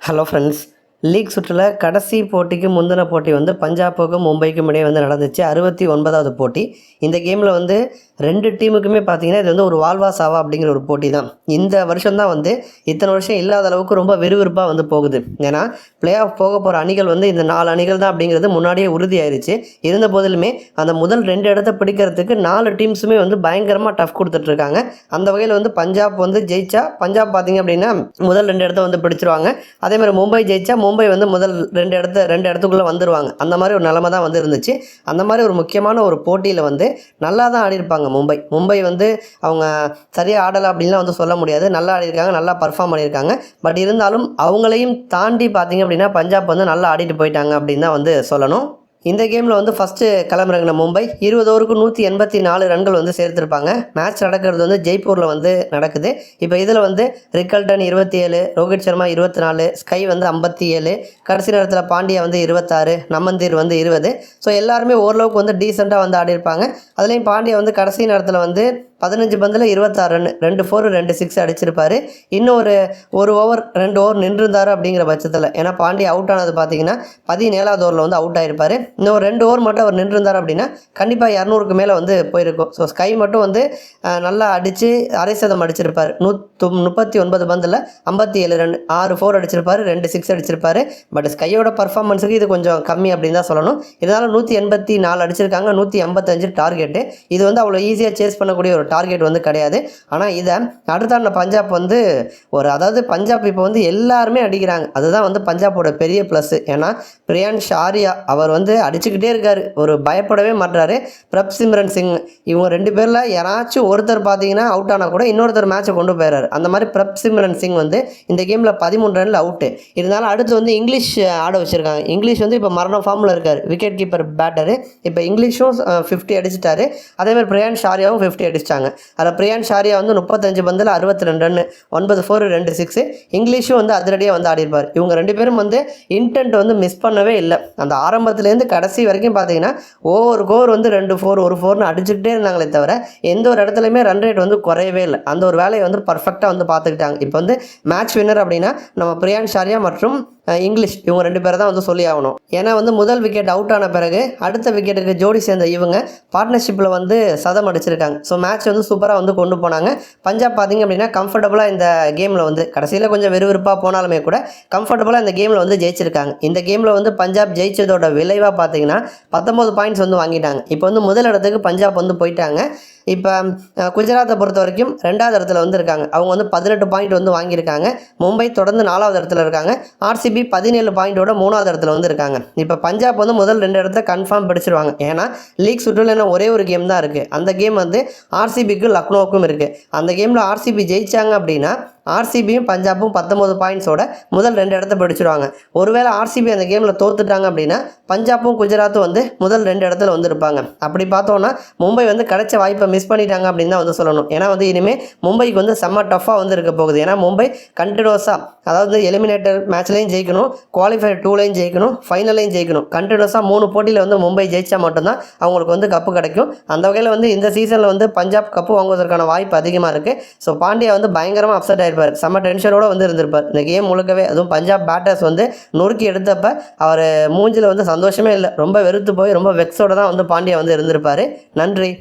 Hello friends league சுற்றில் கடைசி போட்டிக்கு முந்தின போட்டி வந்து பஞ்சாபுக்கும் மும்பைக்கும் இடையே வந்து நடந்துச்சு. அறுபத்தி ஒன்பதாவது போட்டி. இந்த கேமில் வந்து ரெண்டு டீமுக்குமே பார்த்தீங்கன்னா இது வந்து ஒரு வாழ்வா சாவா அப்படிங்கிற ஒரு போட்டி தான். இந்த வருஷம் தான் வந்து இத்தனை வருஷம் இல்லாத அளவுக்கு ரொம்ப விறுவிறுப்பாக வந்து போகுது. ஏன்னா பிளே ஆஃப் போக போகிற அணிகள் வந்து இந்த நாலு அணிகள் தான் அப்படிங்கிறது முன்னாடியே உறுதியாயிருச்சு. இருந்த போதிலுமே அந்த முதல் ரெண்டு இடத்த பிடிக்கிறதுக்கு நாலு டீம்ஸுமே வந்து பயங்கரமாக டஃப் கொடுத்துட்ருக்காங்க அந்த வகையில் வந்து பஞ்சாப் வந்து ஜெயிச்சா பஞ்சாப் பார்த்தீங்க அப்படின்னா முதல் ரெண்டு இடத்த வந்து பிடிச்சிருவாங்க. அதே மாதிரி மும்பை ஜெயிச்சா மும்பை வந்து முதல் ரெண்டு இடத்த ரெண்டு இடத்துக்குள்ளே வந்துருவாங்க. அந்த மாதிரி ஒரு நிலமை தான் வந்து இருந்துச்சு. அந்த மாதிரி ஒரு முக்கியமான ஒரு போட்டியில் வந்து நல்லா தான் ஆடிருப்பாங்க மும்பை. மும்பை வந்து அவங்க சரியாக ஆடலை அப்படின்லாம் வந்து சொல்ல முடியாது. நல்லா ஆடிருக்காங்க நல்லா பர்ஃபார்ம் பண்ணியிருக்காங்க. பட் இருந்தாலும் அவங்களையும் தாண்டி பார்த்தீங்க அப்படின்னா பஞ்சாப் வந்து நல்லா ஆடிட்டு போயிட்டாங்க அப்படின்னு தான் வந்து சொல்லணும். இந்த கேமில் வந்து ஃபஸ்ட்டு களமிறங்கின மும்பை இருபது ஓவருக்கு நூற்றி எண்பத்தி நாலு ரன்கள் வந்து சேர்த்துருப்பாங்க. மேட்ச் நடக்கிறது வந்து ஜெய்ப்பூரில் வந்து நடக்குது. இப்போ இதில் வந்து ரிக்கல்டன் இருபத்தி ஏழு ரோஹித் சர்மா இருபத்தி நாலு ஸ்கை வந்து ஐம்பத்தி ஏழு கடைசி நேரத்தில் பாண்டியா வந்து இருபத்தாறு நம்மந்தீர் வந்து இருபது. ஸோ எல்லாருமே ஓரளவுக்கு வந்து டீசெண்டாக வந்து ஆடிருப்பாங்க. அதுலேயும் பாண்டியா வந்து கடைசி நேரத்தில் வந்து பதினஞ்சு பந்தில் இருபத்தாறு ரன் ரெண்டு ஃபோர் ரெண்டு சிக்ஸ் அடிச்சிருப்பார். இன்னும் ஒரு ஒரு ஓவர் ரெண்டு ஓவர் நின்றுருந்தார் அப்படிங்கிற பட்சத்தில். ஏன்னா பாண்டி அவுட் ஆனது பார்த்தீங்கன்னா பதினேழாவது ஓவரில் வந்து அவுட் ஆகிருப்பார் இன்னும் ஒரு ரெண்டு ஓவர் மட்டும் அவர் நின்றுருந்தார் அப்படின்னா கண்டிப்பாக இரநூறுக்கு மேலே வந்து போயிருக்கும். ஸோ ஸ்கை மட்டும் வந்து நல்லா அடித்து அரை சதம் அடிச்சிருப்பார். நூற்று முப்பத்தி ஒன்பது பந்தில் ஐம்பத்தி ஏழு ரன் ஆறு ஃபோர் அடிச்சிருப்பார் ரெண்டு சிக்ஸ் அடிச்சிருப்பார். பட் ஸ்கையோட பர்ஃபார்மன்ஸுக்கு இது கொஞ்சம் கம்மி அப்படின்னு தான் சொல்லணும். இருந்தாலும் நூற்றி எண்பத்தி நாலு அடிச்சிருக்காங்க நூற்றி ஐம்பத்தஞ்சு டார்கெட்டு இது வந்து அவ்வளோ ஈஸியாக சேஸ் பண்ணக்கூடிய ஒரு டார்கெட் வந்து கிடையாது. ஆனால் இதை அடுத்தாண்ட பஞ்சாப் வந்து ஒரு அதாவது பஞ்சாப் இப்போ வந்து எல்லாருமே அடிக்கிறாங்க. அதுதான் வந்து பஞ்சாப்போட பெரிய ப்ளஸ்ஸு ஏன்னா பிரியான் ஷாரியா அவர் வந்து அடிச்சுக்கிட்டே இருக்கார். ஒரு பயப்படவே மாட்டாரு பிரப் சிம்ரன் சிங் இவங்க ரெண்டு பேரில் யாராச்சும் ஒருத்தர் பார்த்தீங்கன்னா அவுட் ஆனால் கூட இன்னொருத்தர் மேட்சை கொண்டு போயிடுறாரு அந்த மாதிரி பிரப் சிம்ரன் சிங் வந்து இந்த கேமில் பதிமூணு ரனில் அவுட்டு இருந்தாலும் அடுத்து வந்து இங்கிலீஷ் ஆட வச்சுருக்காங்க. இங்கிலீஷ் வந்து இப்போ மரண ஃபார்மில் இருக்கார். விக்கெட் கீப்பர் பேட்டரு இப்போ இங்கிலீஷும் ஃபிஃப்டி அடிச்சிட்டாரு. அதே மாதிரி பிரியான் ஷாரியாவும் ஃபிஃப்டி அடிச்சிட்டாங்க. அதில் பிரியான் ஷாரியா வந்து முப்பத்தஞ்சு பந்தில் அறுபத்தி ரெண்டு ரன் ஒன்பது ஃபோர் ரெண்டு சிக்ஸு இங்கிலீஷும் வந்து அதிரடியாக வந்து ஆடிருப்பார் இவங்க ரெண்டு பேரும் வந்து இன்டென்ட் வந்து மிஸ் பண்ணவே இல்லை. அந்த ஆரம்பத்துலேருந்து கடைசி வரைக்கும் பார்த்தீங்கன்னா ஒவ்வொரு கோர் வந்து ரெண்டு ஃபோர் ஒரு ஃபோர்னு அடிச்சுக்கிட்டே இருந்தாங்களே தவிர எந்த ஒரு இடத்துலையுமே ரன் ரேட் வந்து குறையவே இல்லை. அந்த ஒரு வேலையை வந்து பர்ஃபெக்டாக வந்து பார்த்துக்கிட்டாங்க இப்போ வந்து மேட்ச் வின்னர் அப்படின்னா நம்ம பிரியான் ஷாரியா மற்றும் இங்கிலீஷ். இவங்க ரெண்டு பேரை தான் வந்து சொல்லி ஆகணும். ஏன்னா வந்து முதல் விக்கெட் அவுட் ஆன பிறகு அடுத்த விக்கெட்டுக்கு ஜோடி சேர்ந்த இவங்க பார்ட்னர்ஷிப்பில் வந்து சதம் அடிச்சிருக்காங்க. ஸோ மேட்ச் வந்து சூப்பராக வந்து கொண்டு போனாங்க. பஞ்சாப் பார்த்தீங்க அப்படின்னா கம்ஃபர்டபுளாக இந்த கேமில் வந்து கடைசியில் கொஞ்சம் விறுவிறுப்பாக போனாலுமே கூட கம்ஃபர்டபுளாக இந்த கேமில் வந்து ஜெயிச்சிருக்காங்க. இந்த கேமில் வந்து பஞ்சாப் ஜெயிச்சதோட விளைவாக பார்த்தீங்கன்னா பத்தொம்போது பாயிண்ட்ஸ் வந்து வாங்கிட்டாங்க. இப்போ வந்து முதல் இடத்துக்கு பஞ்சாப் வந்து போயிட்டாங்க. இப்போ குஜராத்தை பொறுத்த வரைக்கும் ரெண்டாவது இடத்துல வந்து இருக்காங்க. அவங்க வந்து பதினெட்டு பாயிண்ட் வந்து வாங்கியிருக்காங்க. மும்பை தொடர்ந்து நாலாவது இடத்துல இருக்காங்க. ஆர்சிபி பதினேழு பாயிண்டோட மூணாவது இடத்துல வந்து இருக்காங்க. இப்போ பஞ்சாப் வந்து முதல் ரெண்டு இடத்த கன்ஃபார்ம் பிடிச்சிருவாங்க. ஏன்னா லீக் சுற்றில் என்ன ஒரே ஒரு கேம் தான் இருக்குது அந்த கேம் வந்து ஆர்சிபிக்கும் லக்னோவுக்கும் இருக்குது அந்த கேமில் ஆர்சிபி ஜெயித்தாங்க அப்படின்னா ஆர்சிபியும் பஞ்சாபும் பத்தொம்பது பாயிண்ட்ஸோட முதல் ரெண்டு இடத்த பிடிச்சிருவாங்க. ஒருவேளை ஆர்சிபி அந்த கேமில் தோத்துட்டாங்க அப்படின்னா பஞ்சாபும் குஜராத்தும் வந்து முதல் ரெண்டு இடத்துல வந்து இருப்பாங்க அப்படி பார்த்தோன்னா மும்பை வந்து கிடைச்ச வாய்ப்பை மிஸ் பண்ணிட்டாங்க அப்படின்னு தான் வந்து சொல்லணும். ஏன்னா வந்து இனிமேல் மும்பைக்கு வந்து செம்ம டஃப்பாக வந்து இருக்க போகுது. ஏன்னா மும்பை கண்டினியூஸாக அதாவது எலிமினேட்டர் மேட்ச்லையும் ஜெயிக்கணும் குவாலிஃபயர் டூலையும் ஜெயிக்கணும் ஃபைனலையும் ஜெயிக்கணும். கண்டினியூஸாக மூணு போட்டியில் வந்து மும்பை ஜெயிச்சா மட்டும்தான் அவங்களுக்கு வந்து கப்பு கிடைக்கும். அந்த வகையில் வந்து இந்த சீசனில் வந்து பஞ்சாப் கப்பு வாங்குவதற்கான வாய்ப்பு அதிகமாக இருக்குது ஸோ பாண்டியா வந்து பயங்கரமாக அப்செட் ஆயிருப்பார். செம்ம டென்ஷனோட வந்து இருந்திருப்பார். இந்த கேம் முழுக்கவே அதுவும் பஞ்சாப் பேட்டர்ஸ் வந்து நொறுக்கி எடுத்தப்ப அவர் மூஞ்சில் வந்து சந்தோஷமே இல்லை. ரொம்ப வெறுத்து போய் ரொம்ப வெக்ஸோட தான் வந்து பாண்டியா வந்து இருந்திருப்பார். நன்றி.